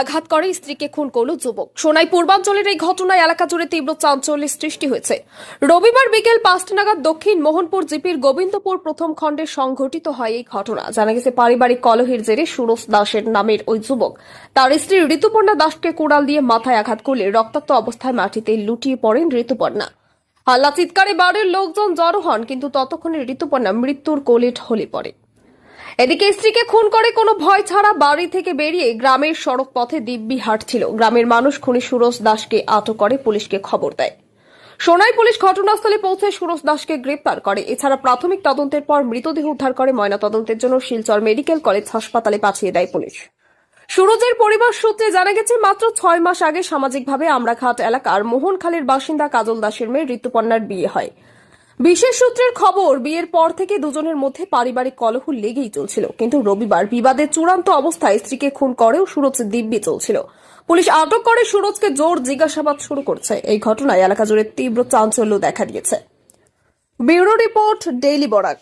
আঘাত করে স্ত্রীকে খুন করল যুবক। সোনাই পূর্বাঞ্চলের এই ঘটনায় এলাকা জুড়ে তীব্র চাঞ্চল্যের সৃষ্টি হয়েছে। রবিবার বিকেল পাঁচটা নাগাদ দক্ষিণ মোহনপুর জিপির গোবিন্দপুর প্রথম খণ্ডে সংঘটিত হয় এই ঘটনা। জানা গেছে, পারিবারিক কলহের জেরে সুরজ দাসের নামের ওই যুবক। তার স্ত্রী ঋতুপর্ণা দাসকে কুড়াল দিয়ে মাথায় আঘাত করলে রক্তাক্ত অবস্থায় মাটিতে লুটিয়ে পড়েন ঋতুপর্ণা। হাল্লা চিৎকারে বাড়ির লোকজন জড়ো হন, কিন্তু ততক্ষণে ঋতুপর্ণা মৃত্যুর কোলে ঢলে পড়ে। এদিকে স্ত্রীকে খুন করে কোনো ভয় ছাড়া বাড়ি থেকে বেরিয়ে গ্রামের সড়ক পথে দিব্যি হাঁটছিল। গ্রামের মানুষ খুনি সুরজ দাসকে আটক করে, পুলিশকে খবর দেয়। সোনাই পুলিশ ঘটনাস্থলে পৌঁছে সুরজ দাসকে গ্রেপ্তার করে। এছাড়া প্রাথমিক তদন্তের পর মৃতদেহ উদ্ধার করে ময়নাতদন্তের জন্য শিলচর মেডিকেল কলেজ হাসপাতালে পাঠিয়ে দেয় পুলিশ। সুরজের পরিবার সূত্রে জানা গেছে, মাত্র ছয় মাস আগে সামাজিকভাবে আমরাঘাট এলাকার মোহনখালের বাসিন্দা কাজল দাসের মেয়ে ঋতুপর্ণার বিয়ে হয়। বিশেষ সূত্রের খবর, বিয়ের পর থেকে দুজনের মধ্যে পারিবারিক কলহ লেগেই চলছিল। কিন্তু রবিবার বিবাদের চূড়ান্ত অবস্থায় স্ত্রীকে খুন করেও সুরজ দিব্যি চলছিল। পুলিশ আটক করে সুরজকে জোর জিজ্ঞাসাবাদ শুরু করছে। এই ঘটনায় এলাকা জুড়ে তীব্র চাঞ্চল্য দেখা দিয়েছে। Bureau report, daily Barak.